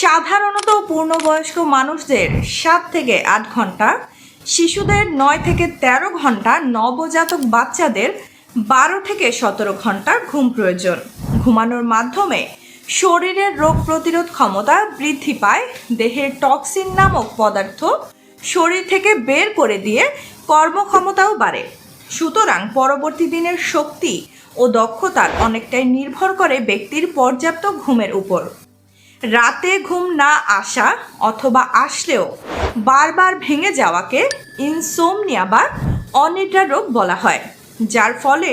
সাধারণত পূর্ণবয়স্ক মানুষদের সাত থেকে আট ঘণ্টা, শিশুদের নয় থেকে তেরো ঘণ্টা, নবজাতক বাচ্চাদের বারো থেকে সতেরো ঘণ্টা ঘুম প্রয়োজন। ঘুমানোর মাধ্যমে শরীরের রোগ প্রতিরোধ ক্ষমতা বৃদ্ধি পায়। দেহের টক্সিন নামক পদার্থ শরীর থেকে বের করে দিয়ে কর্মক্ষমতাও বাড়ে। সুতরাং পরবর্তী দিনের শক্তি ও দক্ষতার অনেকটাই নির্ভর করে ব্যক্তির পর্যাপ্ত ঘুমের উপর। রাতে ঘুম না আসা অথবা আসলেও বারবার ভেঙে যাওয়াকে ইনসোমনিয়া বা অনিদ্রা রোগ বলা হয়, যার ফলে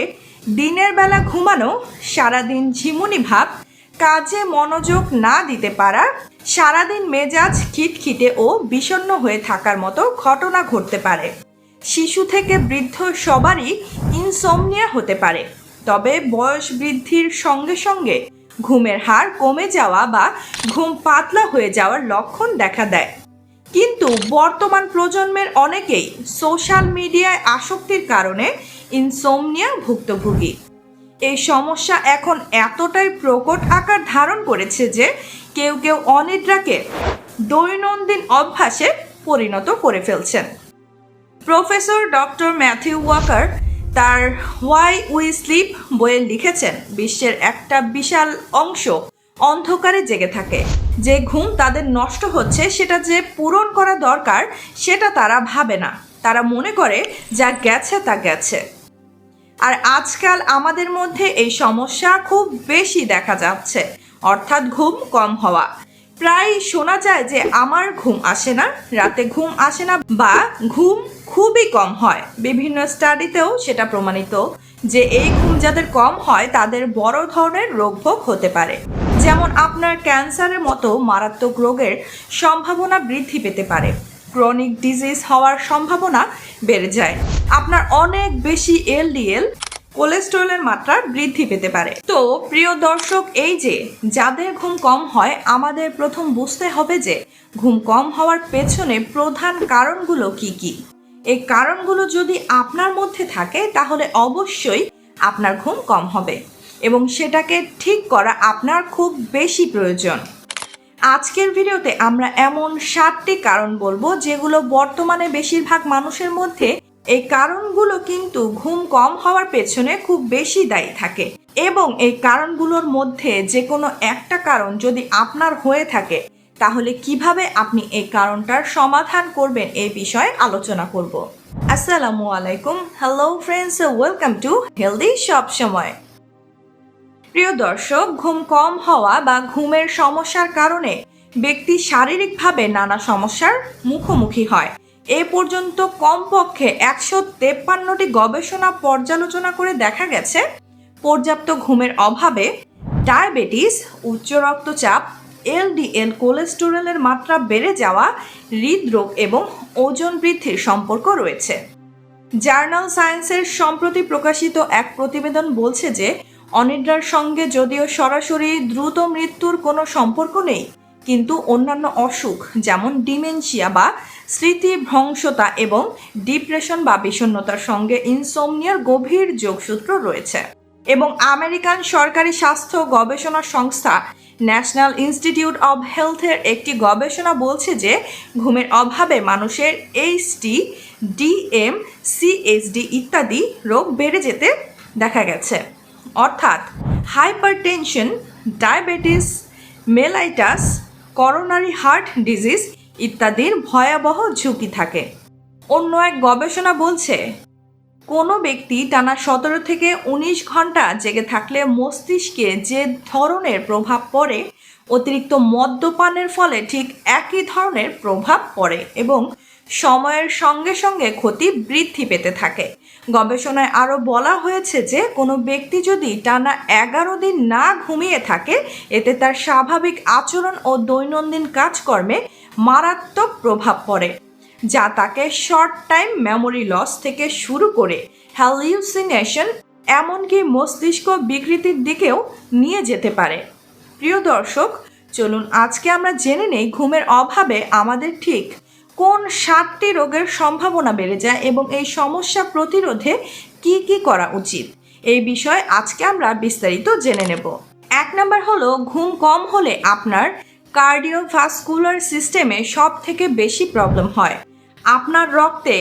দিনের বেলা ঘুমানো, সারাদিন ঝিমুনি ভাব, কাজে মনোযোগ না দিতে পারা, সারাদিন মেজাজ খিটখিটে ও বিষণ্ণ হয়ে থাকার মতো ঘটনা ঘটতে পারে। শিশু থেকে বৃদ্ধ সবারই ইনসোমনিয়া হতে পারে, তবে বয়স বৃদ্ধির সঙ্গে সঙ্গে ঘুমের হার কমে যাওয়া বা ঘুম পাতলা হয়ে যাওয়ার লক্ষণ দেখা দেয়। কিন্তু বর্তমান প্রজন্মের অনেকেই সোশ্যাল মিডিয়ায় আসক্তির কারণে ইনসোমনিয়া ভুক্তভোগী। এই সমস্যা এখন এতটাই প্রকট আকার ধারণ করেছে যে কেউ কেউ অনিদ্রাকে দৈনন্দিন অভ্যাসে পরিণত করে ফেলছেন। প্রফেসর ডক্টর ম্যাথিউ ওয়াকার তার হোয়াই উই স্লিপ বইয়ে লিখেছেন বিশ্বের একটা বিশাল অংশ অন্ধকারে জেগে থাকে। যে ঘুম তাদের নষ্ট হচ্ছে, সেটা যে পূরণ করা দরকার, সেটা তারা ভাবে না। তারা মনে করে, যা গেছে, তা গেছে। আর আজকাল আমাদের মধ্যে এই সমস্যা খুব বেশি দেখা যাচ্ছে। অর্থাৎ ঘুম কম হওয়া। প্রায় শোনা যায় যে আমার ঘুম আসে না, রাতে ঘুম আসে না বা ঘুম খুবই কম হয়। বিভিন্ন স্টাডিতেও সেটা প্রমাণিত যে এই ঘুম যাদের কম হয়, তাদের বড় ধরনের রোগভোগ হতে পারে। যেমন আপনার ক্যান্সারের মতো মারাত্মক রোগের সম্ভাবনা বৃদ্ধি পেতে পারে। ক্রনিক ডিজিজ হওয়ার সম্ভাবনা বেড়ে যায়। আপনার অনেক বেশি এলডিএল কোলেস্টেরলের মাত্রা বৃদ্ধি পেতে পারে। তো প্রিয় দর্শক, এই যে যাদের ঘুম কম হয়, আমাদের প্রথম বুঝতে হবে যে ঘুম কম হওয়ার পেছনে প্রধান কারণগুলো কি কি? এই কারণগুলো যদি আপনার মধ্যে থাকে, তাহলে অবশ্যই আপনার ঘুম কম হবে এবং সেটাকে ঠিক করা আপনার খুব বেশি প্রয়োজন। আজকের ভিডিওতে আমরা এমন সাতটি কারণ বলব, যেগুলো বর্তমানে বেশিরভাগ মানুষের মধ্যে এই কারণগুলো কিন্তু ঘুম কম হওয়ার পেছনে খুব বেশি দায়ী থাকে। এবং এই কারণগুলোর মধ্যে যে কোনো একটা কারণ যদি আপনার হয়ে থাকে, তাহলে কীভাবে আপনি এই কারণটার সমাধান করবেন এই বিষয়ে আলোচনা করব। আসসালামু আলাইকুম। Hello friends welcome to healthy সব সময় প্রিয় দর্শক, ঘুম কম হওয়া বা ঘুমের সমস্যার কারণে ব্যক্তি শারীরিকভাবে নানা সমস্যার মুখোমুখি হয়। এ পর্যন্ত কমপক্ষে একশো তেপ্পান্নটি গবেষণা পর্যালোচনা করে দেখা গেছে। পর্যাপ্ত ঘুমের অভাবে ডায়াবেটিস, উচ্চ রক্তচাপ, এলডিএল কোলেস্টেরলের মাত্রা বেড়ে যাওয়া, হৃদরোগ এবং ওজন বৃদ্ধির সম্পর্ক রয়েছে। জার্নাল সায়েন্সের সম্প্রতি প্রকাশিত এক প্রতিবেদন বলছে যে, অনিদ্রার সঙ্গে যদিও সরাসরি দ্রুত মৃত্যুর কোনো সম্পর্ক নেই, কিন্তু অন্যান্য অসুখ যেমন ডিমেনশিয়া বা স্মৃতিভ্রংশতা এবং ডিপ্রেশন বা বিষণ্ণতার সঙ্গে ইনসোমনিয়ার গভীর যোগসূত্র রয়েছে। এবং আমেরিকান সরকারি স্বাস্থ্য গবেষণা সংস্থা ন্যাশনাল ইনস্টিটিউট অব হেলথের একটি গবেষণা বলছে যে, ঘুমের অভাবে মানুষের এইচডি ডিএম সিএইচডি ইত্যাদি রোগ বেড়ে যেতে দেখা গেছে। অর্থাৎ hypertension, diabetes, mellitus, coronary heart disease ইত্যাদির ভয়াবহ ঝুঁকি থাকে। অন্য এক গবেষণা বলছে, কোনো ব্যক্তি টানা সতেরো থেকে উনিশ ঘণ্টা জেগে থাকলে মস্তিষ্কে যে ধরনের প্রভাব পড়ে, অতিরিক্ত মদ্যপানের ফলে ঠিক একই ধরনের প্রভাব পড়ে এবং সময়ের সঙ্গে সঙ্গে ক্ষতি বৃদ্ধি পেতে থাকে। গবেষণায় আরও বলা হয়েছে যে, কোনো ব্যক্তি যদি টানা এগারো দিন না ঘুমিয়ে থাকে, এতে তার স্বাভাবিক আচরণ ও দৈনন্দিন কাজকর্মে মারাত্মক প্রভাব পড়ে, যা তাকে শর্ট টাইম মেমোরি লস থেকে শুরু করে হ্যালিউসিনেশন এমনকি মস্তিষ্ক বিকৃতির দিকেও নিয়ে যেতে পারে। প্রিয় দর্শক, চলুন আজকে আমরা জেনে নেই ঘুমের অভাবে আমাদের ঠিক কোন সাতটি রোগের সম্ভাবনা বেড়ে যায় এবং এই সমস্যা প্রতিরোধে কি কি করা উচিত। এই বিষয়ে আজকে আমরা বিস্তারিত জেনে নেব। এক নম্বর হলো, ঘুম কম হলে আপনার কার্ডিওভাস্কুলার সিস্টেমে সব থেকে বেশি প্রবলেম হয়। আপনার রক্তে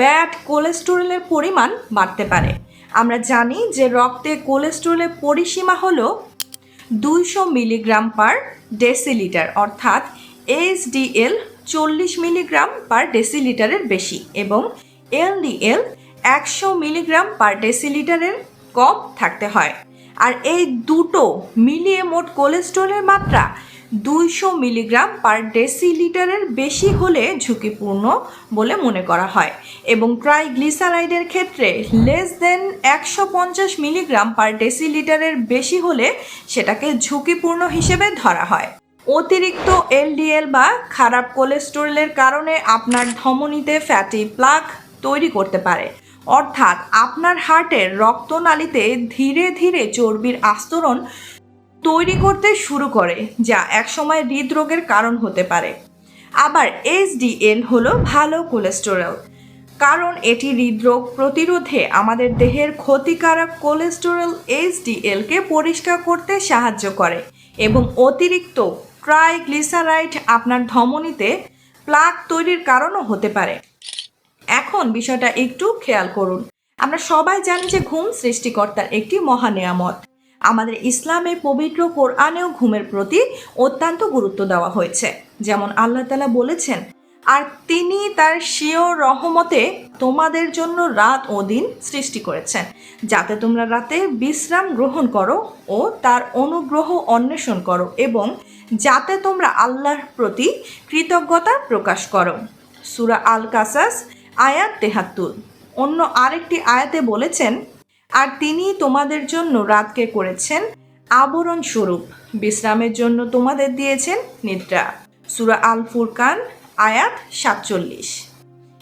ব্যাড কোলেস্টেরলের পরিমাণ বাড়তে পারে। আমরা জানি যে রক্তে কোলেস্টেরলের পরিসীমা হলো দুইশো মিলিগ্রাম পার ডেসিলিটার, অর্থাৎ এইচডিএল চল্লিশ মিলিগ্রাম পার ডেসিলিটারের বেশি এবং এলডিএল একশো মিলিগ্রাম পার ডেসিলিটারের কম থাকতে হয়। আর এই দুটো মিলিয়ে মোট কোলেস্ট্রলের মাত্রা দুইশো মিলিগ্রাম পার ডেসিলিটারের বেশি হলে ঝুঁকিপূর্ণ বলে মনে করা হয়। এবং ট্রাইগ্লিসারাইডের ক্ষেত্রে লেস দেন একশো পঞ্চাশ মিলিগ্রাম পার ডেসিলিটারের বেশি হলে সেটাকে ঝুঁকিপূর্ণ হিসেবে ধরা হয়। অতিরিক্ত এলডিএল বা খারাপ কোলেস্টেরলের কারণে আপনার ধমনীতে ফ্যাটি প্লাক তৈরি করতে পারে। অর্থাৎ আপনার হার্টের রক্তনালীতে ধীরে ধীরে চর্বির আস্তরণ তৈরি করতে শুরু করে, যা একসময় হৃদরোগের কারণ হতে পারে। আবার এইচডিএল হলো ভালো কোলেস্টেরল, কারণ এটি হৃদরোগ প্রতিরোধে আমাদের দেহের ক্ষতিকারক কোলেস্টেরল এইচডিএলকে পরিষ্কার করতে সাহায্য করে এবং অতিরিক্ত ট্রাইগ্লিসারাইড আপনার ধমনীতে প্লাক তৈরির কারণও হতে পারে। এখন বিষয়টা একটু খেয়াল করুন। আমরা সবাই জানি যে ঘুম সৃষ্টিকর্তার একটি মহানিয়ামত। আমাদের ইসলামের পবিত্র কোরআনেও ঘুমের প্রতি অত্যন্ত গুরুত্ব দেওয়া হয়েছে। যেমন আল্লাহ তালা বলেছেন, আর তিনি তার স্বীয় রহমতে তোমাদের জন্য রাত ও দিন সৃষ্টি করেছেন, যাতে তোমরা রাতে বিশ্রাম গ্রহণ করো ও তার অনুগ্রহ অন্বেষণ করো এবং যাতে তোমরা আল্লাহর প্রতি কৃতজ্ঞতা প্রকাশ করো। সুরা আল কাসাস আয়াত তেহাত্তর। অন্য আরেকটি আয়াতে বলেছেন, আর তিনি তোমাদের জন্য রাতকে করেছেন আবরণ স্বরূপ, বিশ্রামের জন্য তোমাদের দিয়েছেন নিদ্রা। সুরা আল ফুরকান আয়াত সাতচল্লিশ।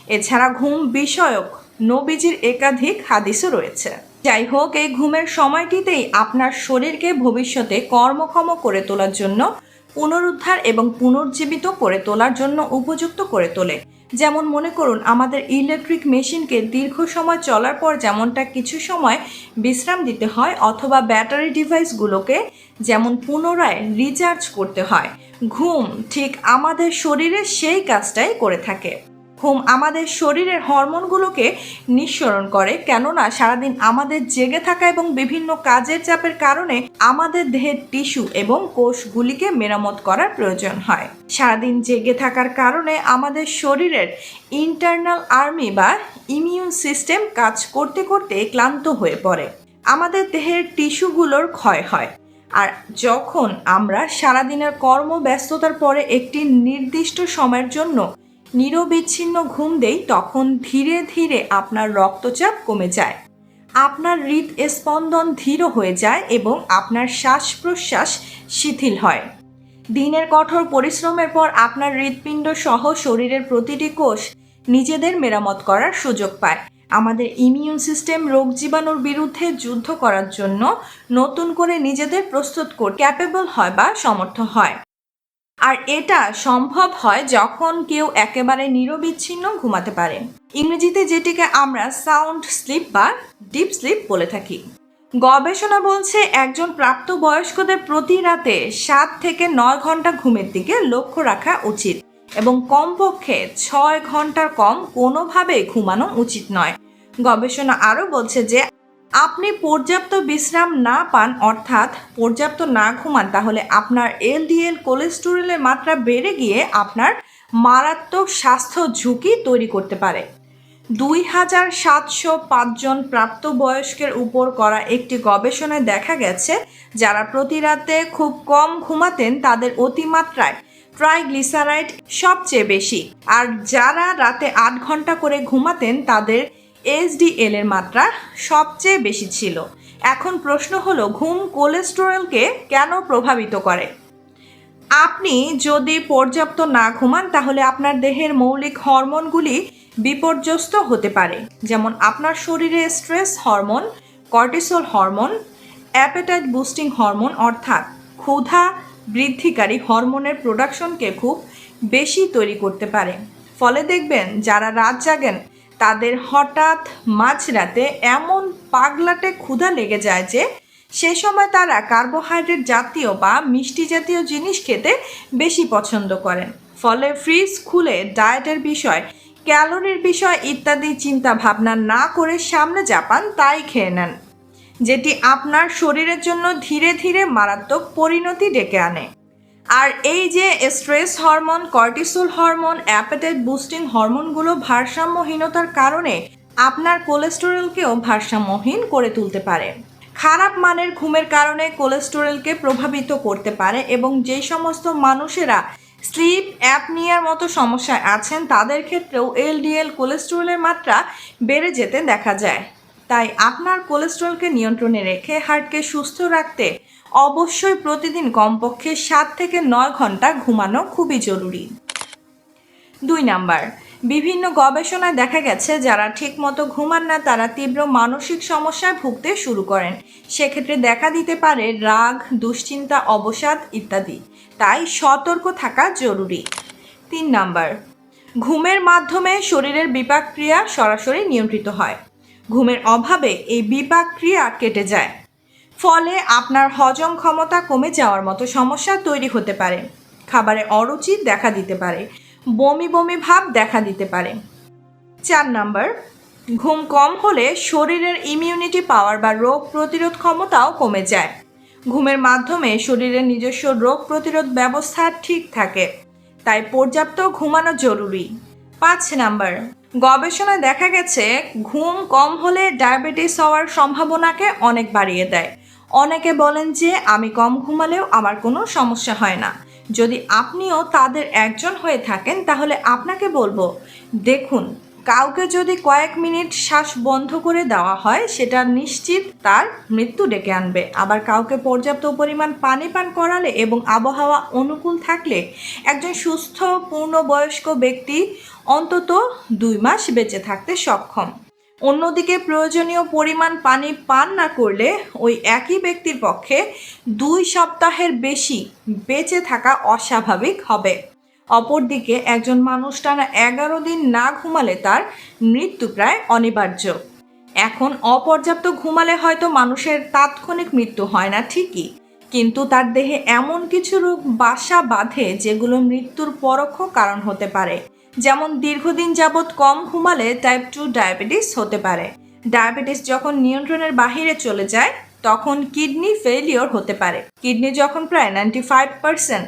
এছাড়া ঘুম বিষয়ক নবীজির একাধিক হাদিসও রয়েছে। যাই হোক, এই ঘুমের সময়টিতেই আপনার শরীরকে ভবিষ্যতে কর্মক্ষম করে তোলার জন্য, পুনরুদ্ধার এবং পুনর্জীবিত করে তোলার জন্য উপযুক্ত করে তোলে। যেমন মনে করুন, আমাদের ইলেকট্রিক মেশিনকে দীর্ঘ সময় চলার পর যেমনটা কিছু সময় বিশ্রাম দিতে হয় অথবা ব্যাটারি ডিভাইসগুলোকে যেমন পুনরায় রিচার্জ করতে হয়, ঘুম ঠিক আমাদের শরীরে সেই কাজটাই করে থাকে। ঘুম আমাদের শরীরের হরমোনগুলোকে নিঃসরণ করে, কেননা সারাদিন আমাদের জেগে থাকা এবং বিভিন্ন কাজের চাপের কারণে আমাদের দেহের টিস্যু এবং কোষগুলিকে মেরামত করার প্রয়োজন হয়। সারাদিন জেগে থাকার কারণে আমাদের শরীরের ইন্টারনাল আর্মি বা ইমিউন সিস্টেম কাজ করতে করতে ক্লান্ত হয়ে পড়ে। আমাদের দেহের টিস্যুগুলোর ক্ষয় হয়। আর যখন আমরা সারাদিনের কর্মব্যস্ততার পরে একটি নির্দিষ্ট সময়ের জন্য নিরবিচ্ছিন্ন ঘুম দেই, তখন ধীরে ধীরে আপনার রক্তচাপ কমে যায়। আপনার হৃদ স্পন্দন ধীর হয়ে যায় এবং আপনার শ্বাস প্রশ্বাস শিথিল হয়। দিনের কঠোর পরিশ্রমের পর আপনার হৃৎপিণ্ড সহ শরীরের প্রতিটি কোষ নিজেদের মেরামত করার সুযোগ পায়। আমাদের ইমিউন সিস্টেম রোগ জীবাণুর বিরুদ্ধে যুদ্ধ করার জন্য নতুন করে নিজেদের প্রস্তুত করতে ক্যাপেবল হয় বা সমর্থ হয়। আর এটা সম্ভব হয় যখন কেউ একেবারে নিরবিচ্ছিন্ন ঘুমাতে পারে। ইংরেজিতে যেটিকে আমরা সাউন্ড স্লিপ বা ডিপ স্লিপ বলে থাকি। গবেষণা বলছে একজন প্রাপ্তবয়স্কদের প্রতি রাতে সাত থেকে নয় ঘণ্টা ঘুমের দিকে লক্ষ্য রাখা উচিত এবং কমপক্ষে ছয় ঘণ্টার কম কোনোভাবেই ঘুমানো উচিত নয়। গবেষণা আরও বলছে যে আপনি পর্যাপ্ত বিশ্রাম না পান, অর্থাৎ পর্যাপ্ত না ঘুমান, তাহলে আপনার এলডিএল কোলেস্টেরলের মাত্রা বেড়ে গিয়ে আপনার মারাত্মক স্বাস্থ্য ঝুঁকি তৈরি করতে পারে। দুই হাজার সাতশো পাঁচজন প্রাপ্তবয়স্কের উপর করা একটি গবেষণায় দেখা গেছে, যারা প্রতি রাতে খুব কম ঘুমাতেন, তাদের অতিমাত্রায় ট্রাইগ্লিসারাইড সবচেয়ে বেশি। আর যারা রাতে আট ঘণ্টা করে ঘুমাতেন, তাদের এইচডিএল এর মাত্রা সবচেয়ে বেশি ছিল। এখন প্রশ্ন হলো, ঘুম কোলেস্টেরলকে কেন প্রভাবিত করে? আপনি যদি পর্যাপ্ত না ঘুমান, তাহলে আপনার দেহের মৌলিক হরমোনগুলি বিপর্যস্ত হতে পারে। যেমন আপনার শরীরে stress hormone, cortisol hormone, appetite boosting hormone, অর্থাৎ ক্ষুধা বৃদ্ধিকারী হরমোনের প্রোডাকশনকে খুব বেশি তৈরি করতে পারে। ফলে দেখবেন, যারা রাত জাগেন তাদের হঠাৎ মাঝরাতে এমন পাগলাটে ক্ষুধা লেগে যায় যে সে সময় তারা কার্বোহাইড্রেট জাতীয় বা মিষ্টি জাতীয় জিনিস খেতে বেশি পছন্দ করেন। ফলে ফ্রিজ খুলে ডায়েটের বিষয়, ক্যালোরির বিষয় ইত্যাদি চিন্তা ভাবনা না করে সামনে জাপান তাই খেয়ে নেন, যেটি আপনার শরীরের জন্য ধীরে ধীরে মারাত্মক পরিণতি ডেকে আনে। আর এই যে stress hormone cortisol hormone appetite boosting হরমোনগুলো ভারসাম্যহীনতার কারণে আপনার কোলেস্টেরলকেও ভারসাম্যহীন করে তুলতে পারে। খারাপ মানের ঘুমের কারণে কোলেস্টেরলকে প্রভাবিত করতে পারে এবং যে সমস্ত মানুষেরা স্লিপ অ্যাপনিয়ার মতো সমস্যায় আছেন, তাদের ক্ষেত্রেও এলডিএল কোলেস্টেরলের মাত্রা বেড়ে যেতে দেখা যায়। তাই আপনার কোলেস্টেরলকে নিয়ন্ত্রণে রেখে হার্টকে সুস্থ রাখতে অবশ্যই প্রতিদিন কমপক্ষে সাত থেকে নয় ঘণ্টা ঘুমানো খুবই জরুরি। দুই নাম্বার, বিভিন্ন গবেষণায় দেখা গেছে যারা ঠিকমতো ঘুমান না, তারা তীব্র মানসিক সমস্যায় ভুগতে শুরু করেন। সেক্ষেত্রে দেখা দিতে পারে রাগ, দুশ্চিন্তা, অবসাদ ইত্যাদি। তাই সতর্ক থাকা জরুরি। তিন নাম্বার, ঘুমের মাধ্যমে শরীরের বিপাক ক্রিয়া সরাসরি নিয়ন্ত্রিত হয়। ঘুমের অভাবে এই বিপাক ক্রিয়া কেটে যায়। ফলে আপনার হজম ক্ষমতা কমে যাওয়ার মতো সমস্যা তৈরি হতে পারে। খাবারে অরুচি দেখা দিতে পারে। বমি বমি ভাব দেখা দিতে পারে। চার নাম্বার, ঘুম কম হলে শরীরের ইমিউনিটি পাওয়ার বা রোগ প্রতিরোধ ক্ষমতাও কমে যায়। ঘুমের মাধ্যমে শরীরের নিজস্ব রোগ প্রতিরোধ ব্যবস্থা ঠিক থাকে, তাই পর্যাপ্ত ঘুমানো জরুরি। পাঁচ নাম্বার, গবেষণায় দেখা গেছে, ঘুম কম হলে ডায়াবেটিস হওয়ার সম্ভাবনাকে অনেক বাড়িয়ে দেয়। অনেকে বলেন যে আমি কম ঘুমালেও আমার কোনো সমস্যা হয় না। যদি আপনিও তাদের একজন হয়ে থাকেন, তাহলে আপনাকে বলব, দেখুন, কাউকে যদি কয়েক মিনিট শ্বাস বন্ধ করে দেওয়া হয়, সেটা নিশ্চিত তার মৃত্যু ডেকে আনবে। আবার কাউকে পর্যাপ্ত পরিমাণ পানি পান করালে এবং আবহাওয়া অনুকূল থাকলে একজন সুস্থ, পূর্ণবয়স্ক ব্যক্তি অন্তত দুই মাস বেঁচে থাকতে সক্ষম। অন্যদিকে প্রয়োজনীয় পরিমাণ পানি পান না করলে ওই একই ব্যক্তির পক্ষে দুই সপ্তাহের বেশি বেঁচে থাকা অস্বাভাবিক হবে। অপরদিকে একজন মানুষ টানা এগারো দিন না ঘুমালে তার মৃত্যু প্রায় অনিবার্য। এখন অপর্যাপ্ত ঘুমালে হয়তো মানুষের তাৎক্ষণিক মৃত্যু হয় না ঠিকই, কিন্তু তার দেহে এমন কিছু রোগ বাসা বাঁধে যেগুলো মৃত্যুর পরোক্ষ কারণ হতে পারে। যেমন দীর্ঘদিন যাবৎ কম ঘুমালে টাইপ টু ডায়াবেটিস হতে পারে। ডায়াবেটিস যখন নিয়ন্ত্রণের বাহিরে চলে যায়, তখন কিডনি ফেলিওর হতে পারে। কিডনি যখন প্রায় নাইনটি ফাইভ পার্সেন্ট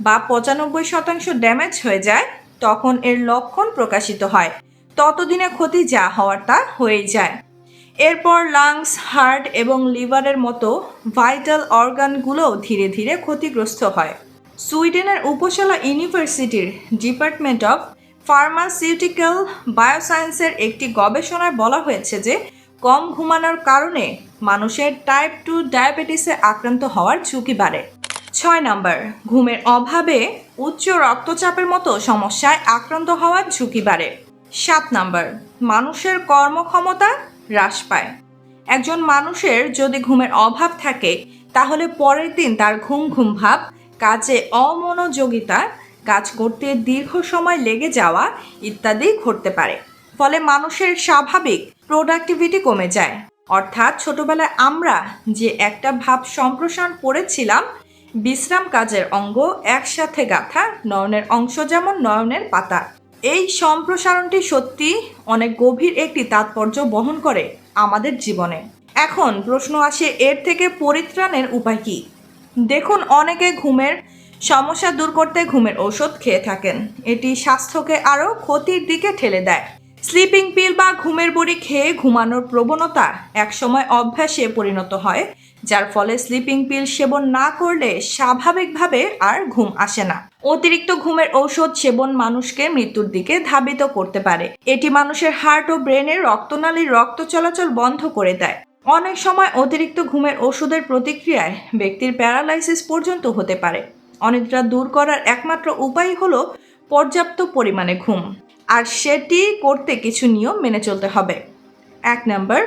বা পঁচানব্বই শতাংশ ড্যামেজ হয়ে যায়, তখন এর লক্ষণ প্রকাশিত হয়। ততদিনে ক্ষতি যা হওয়ার তা হয়েই যায়। এরপর লাংস হার্ট এবং লিভারের মতো ভাইটাল অর্গানগুলোও ধীরে ধীরে ক্ষতিগ্রস্ত হয়। সুইডেনের উপসালা ইউনিভার্সিটির ডিপার্টমেন্ট অফ ফার্মাসিউটিক্যাল বায়োসায়েন্সের একটি গবেষণায় বলা হয়েছে যে কম ঘুমানোর কারণে মানুষের টাইপ টু ডায়াবেটিসে আক্রান্ত হওয়ার ঝুঁকি বাড়ে। ছয় নম্বর, ঘুমের অভাবে উচ্চ রক্তচাপের মতো সমস্যায় আক্রান্ত হওয়ার ঝুঁকি বাড়ে। সাত নম্বর, মানুষের কর্মক্ষমতা হ্রাস পায়। একজন মানুষের যদি ঘুমের অভাব থাকে, তাহলে পরের দিন তার ঘুম ঘুম ভাব, কাজে অমনোযোগিতা কাজ করতে দীর্ঘ সময় লেগে যাওয়া ইত্যাদি ঘটতে পারে। ফলে মানুষের স্বাভাবিক প্রোডাক্টিভিটি কমে যায়। অর্থাৎ ছোটবেলায় আমরা যে একটা ভাব সম্প্রসারণ করেছিলাম, বিশ্রাম কাজের অঙ্গ একসাথে গাঁথা, নয়নের অংশ যেমন নয়নের পাতা। এই সম্প্রসারণটি সত্যি অনেক গভীর একটি তাৎপর্য বহন করে আমাদের জীবনে। এখন প্রশ্ন আসে, এর থেকে পরিত্রাণের উপায় কী? দেখুন, অনেকে ঘুমের সমস্যা দূর করতে ঘুমের ওষুধ খেয়ে থাকেন। এটি স্বাস্থ্যকে আরও ক্ষতির দিকে ঠেলে দেয়। স্লিপিং পিল বা ঘুমের বড়ি খেয়ে ঘুমানোর প্রবণতা একসময় অভ্যাসে পরিণত হয়, যার ফলে স্লিপিং পিল সেবন না করলে স্বাভাবিকভাবে আর ঘুম আসে না। অতিরিক্ত ঘুমের ঔষধ সেবন মানুষকে মৃত্যুর দিকে ধাবিত করতে পারে। এটি মানুষের হার্ট ও ব্রেনের রক্তনালীর রক্ত চলাচল বন্ধ করে দেয়। অনেক সময় অতিরিক্ত ঘুমের ওষুধের প্রতিক্রিয়ায় ব্যক্তির প্যারালাইসিস পর্যন্ত হতে পারে। অনিদ্রা দূর করার একমাত্র উপায় হলো পর্যাপ্ত পরিমাণে ঘুম। আর সেটি করতে কিছু নিয়ম মেনে চলতে হবে। এক নম্বর,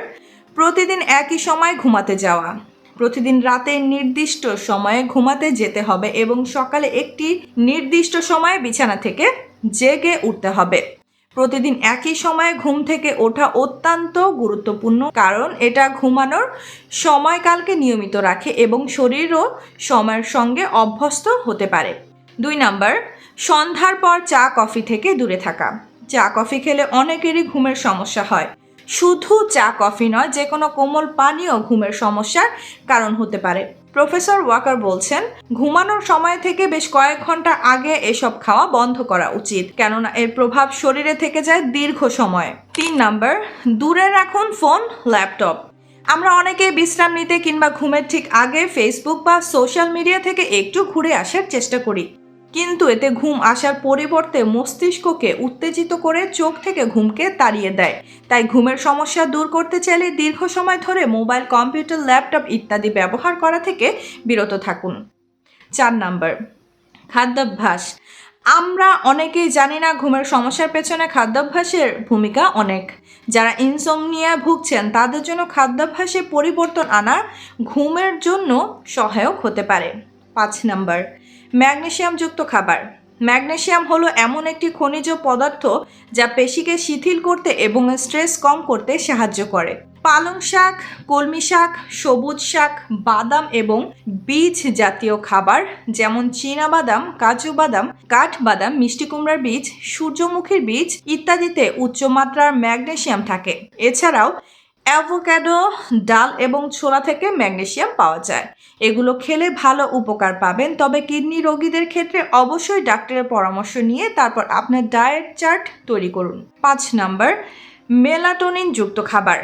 প্রতিদিন একই সময় ঘুমাতে যাওয়া। প্রতিদিন রাতে নির্দিষ্ট সময়ে ঘুমাতে যেতে হবে এবং সকালে একটি নির্দিষ্ট সময়ে বিছানা থেকে জেগে উঠতে হবে। প্রতিদিন একই সময়ে ঘুম থেকে ওঠা অত্যন্ত গুরুত্বপূর্ণ কারণ এটা ঘুমানোর সময়কালকে নিয়মিত রাখে এবং শরীরও সময়ের সঙ্গে অভ্যস্ত হতে পারে। দুই নাম্বার, সন্ধ্যার পর চা কফি থেকে দূরে থাকা। চা কফি খেলে অনেকেরই ঘুমের সমস্যা হয়। শুধু চা, কফি নয়, যে কোনো কোমল পানীয় ঘুমের সমস্যার কারণ হতে পারে। প্রফেসর ওয়াকার বলছেন, ঘুমানোর সময় থেকে বেশ কয়েক ঘণ্টা আগে এসব খাওয়া বন্ধ করা উচিত, কেননা এর প্রভাব শরীরে থেকে যায় দীর্ঘ সময়। তিন নাম্বার, দূরে রাখুন ফোন, ল্যাপটপ। আমরা অনেকে বিশ্রাম নিতে কিংবা ঘুমের ঠিক আগে ফেসবুক বা সোশ্যাল মিডিয়া থেকে একটু ঘুরে আসার চেষ্টা করি। কিন্তু এতে ঘুম আসার পরিবর্তে মস্তিষ্ককে উত্তেজিত করে চোখ থেকে ঘুমকে তাড়িয়ে দেয়। তাই ঘুমের সমস্যা দূর করতে চাইলে দীর্ঘ সময় ধরে মোবাইল, কম্পিউটার, ল্যাপটপ ইত্যাদি ব্যবহার করা থেকে বিরত থাকুন। চার নাম্বার, খাদ্যাভ্যাস। আমরা অনেকেই জানি না ঘুমের সমস্যার পেছনে খাদ্যাভ্যাসের ভূমিকা অনেক। যারা ইনসোমনিয়া ভুগছেন, তাদের জন্য খাদ্যাভ্যাসে পরিবর্তন আনা ঘুমের জন্য সহায়ক হতে পারে। পাঁচ নাম্বার ম্যাগনেশিয়ামযুক্ত খাবার। ম্যাগনেশিয়াম হলো এমন একটি খনিজ পদার্থ যা পেশিকে শিথিল করতে এবং স্ট্রেস কম করতে সাহায্য করে। পালং শাক, কলমি শাক, সবুজ শাক, বাদাম এবং বীজ জাতীয় খাবার যেমন বাদাম কাজু বাদাম কাঠ বাদাম মিষ্টি কুমড়ার বীজ, সূর্যমুখীর বীজ ইত্যাদিতে উচ্চমাত্রার ম্যাগনেশিয়াম থাকে। এছাড়াও অ্যাভোক্যাডো, ডাল এবং ছোলা থেকে ম্যাগনেশিয়াম পাওয়া যায়। এগুলো খেলে ভালো উপকার পাবেন, তবে কিডনি রোগীদের ক্ষেত্রে অবশ্যই ডাক্তারের পরামর্শ নিয়ে তারপর আপনার ডায়েট চার্ট তৈরি করুন। পাঁচ নাম্বার, মেলাটোনিন যুক্ত খাবার।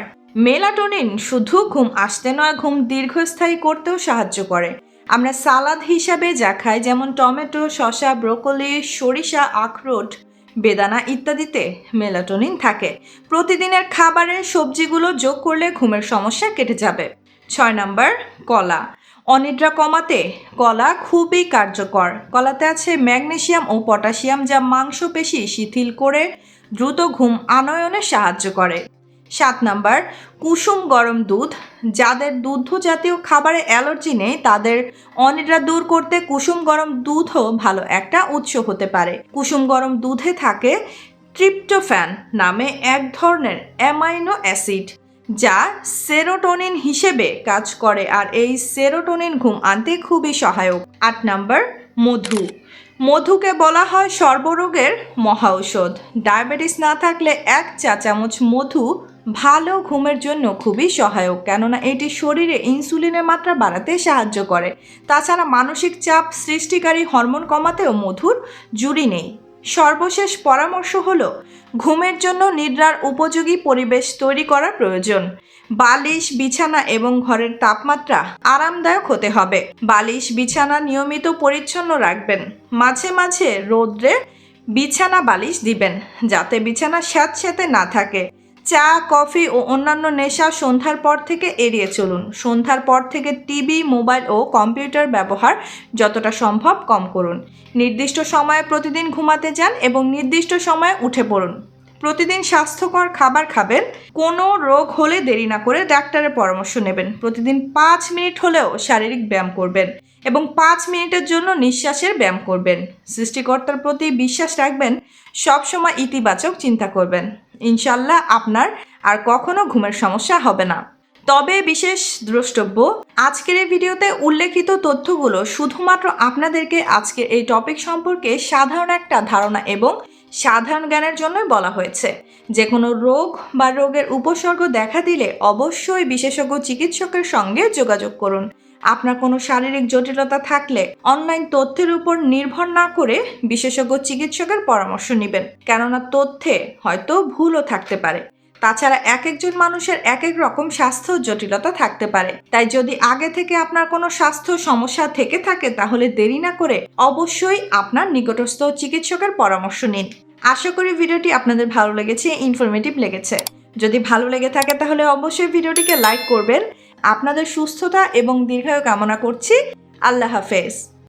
মেলাটোনিন শুধু ঘুম আসতে নয়, ঘুম দীর্ঘস্থায়ী করতেও সাহায্য করে। আমরা সালাদ হিসাবে যা খাই, যেমন টমেটো, শসা, ব্রোকলি, সরিষা, আখরোট বেদানা ইত্যাদিতে মেলাটোনিন থাকে। প্রতিদিনের খাবারে সবজিগুলো যোগ করলে ঘুমের সমস্যা কেটে যাবে। ছয় নম্বর, কলা। অনিদ্রা কমাতে কলা খুবই কার্যকর। কলাতে আছে ম্যাগনেশিয়াম ও পটাশিয়াম যা মাংসপেশি শিথিল করে দ্রুত ঘুম আনয়নে সাহায্য করে। সাত নাম্বার, কুসুম গরম দুধ। যাদের দুগ্ধ জাতীয় খাবারে অ্যালার্জি নেই, তাদের অনিদ্রা দূর করতে কুসুম গরম দুধও ভালো একটা উৎস হতে পারে। কুসুম গরম দুধে থাকে ট্রিপ্টোফ্যান নামে এক ধরনের অ্যামাইনো অ্যাসিড, যা সেরোটোনিন হিসেবে কাজ করে, আর এই সেরোটোনিন ঘুম আনতে খুবই সহায়ক। আট নাম্বার, মধু। মধুকে বলা হয় সর্বরোগের মহা ঔষধ। ডায়াবেটিস না থাকলে এক চা চামচ মধু ভালো ঘুমের জন্য খুবই সহায়ক, কেননা এটি শরীরে ইনসুলিনের মাত্রা বাড়াতে সাহায্য করে। তাছাড়া মানসিক চাপ সৃষ্টিকারী হরমোন কমাতেও মধুর জুড়ি নেই। সর্বশেষ পরামর্শ হল, ঘুমের জন্য নিদ্রার উপযোগী পরিবেশ তৈরি করা প্রয়োজন। বালিশ, বিছানা এবং ঘরের তাপমাত্রা আরামদায়ক হতে হবে। বালিশ, বিছানা নিয়মিত পরিচ্ছন্ন রাখবেন। মাঝে মাঝে রোদ্রে বিছানা বালিশ দিবেন, যাতে বিছানা স্যাঁতস্যাঁতে না থাকে। চা, কফি ও অন্যান্য নেশা সন্ধ্যার পর থেকে এড়িয়ে চলুন। সন্ধ্যার পর থেকে টিভি, মোবাইল ও কম্পিউটার ব্যবহার যতটা সম্ভব কম করুন। নির্দিষ্ট সময়ে প্রতিদিন ঘুমাতে যান এবং নির্দিষ্ট সময়ে উঠে পড়ুন। প্রতিদিন স্বাস্থ্যকর খাবার খাবেন। কোনো রোগ হলে দেরি না করে ডাক্তারের পরামর্শ নেবেন। প্রতিদিন পাঁচ মিনিট হলেও শারীরিক ব্যায়াম করবেন। এবং পাঁচ মিনিটের জন্য নিঃশ্বাসের ব্যায়াম করবেন। সৃষ্টিকর্তার প্রতি বিশ্বাস রাখবেন, সবসময় ইতিবাচক চিন্তা করবেন। ইনশাল্লাহ আপনার আর কখনো ঘুমের সমস্যা হবে না। তবে বিশেষ দ্রষ্টব্য, আজকের এই ভিডিওতে উল্লেখিত তথ্যগুলো শুধুমাত্র আপনাদেরকে আজকের এই টপিক সম্পর্কে সাধারণ একটা ধারণা এবং সাধারণ জ্ঞানের জন্যই বলা হয়েছে। যে কোনো রোগ বা রোগের উপসর্গ দেখা দিলে অবশ্যই বিশেষজ্ঞ চিকিৎসকের সঙ্গে যোগাযোগ করুন। আপনার কোনো শারীরিক জটিলতা থাকলে অনলাইন তথ্যের উপর নির্ভর না করে বিশেষজ্ঞ চিকিৎসকের পরামর্শ নেবেন। কেননা তথ্যে হয়তো ভুলও থাকতে পারে। তাছাড়া এক একজন মানুষের এক এক রকম স্বাস্থ্য জটিলতা থাকতে পারে। তাই যদি আগে থেকে আপনার কোনো স্বাস্থ্য সমস্যা থেকে থাকে, তাহলে দেরি না করে অবশ্যই আপনার নিকটস্থ চিকিৎসকের পরামর্শ নিন। আশা করি ভিডিওটি আপনাদের ভালো লেগেছে ইনফরমেটিভ লেগেছে। যদি ভালো লেগে থাকে, তাহলে অবশ্যই ভিডিওটিকে লাইক করবেন। আপনাদের সুস্থতা এবং দীর্ঘায়ু কামনা করছি। আল্লাহ হাফেজ।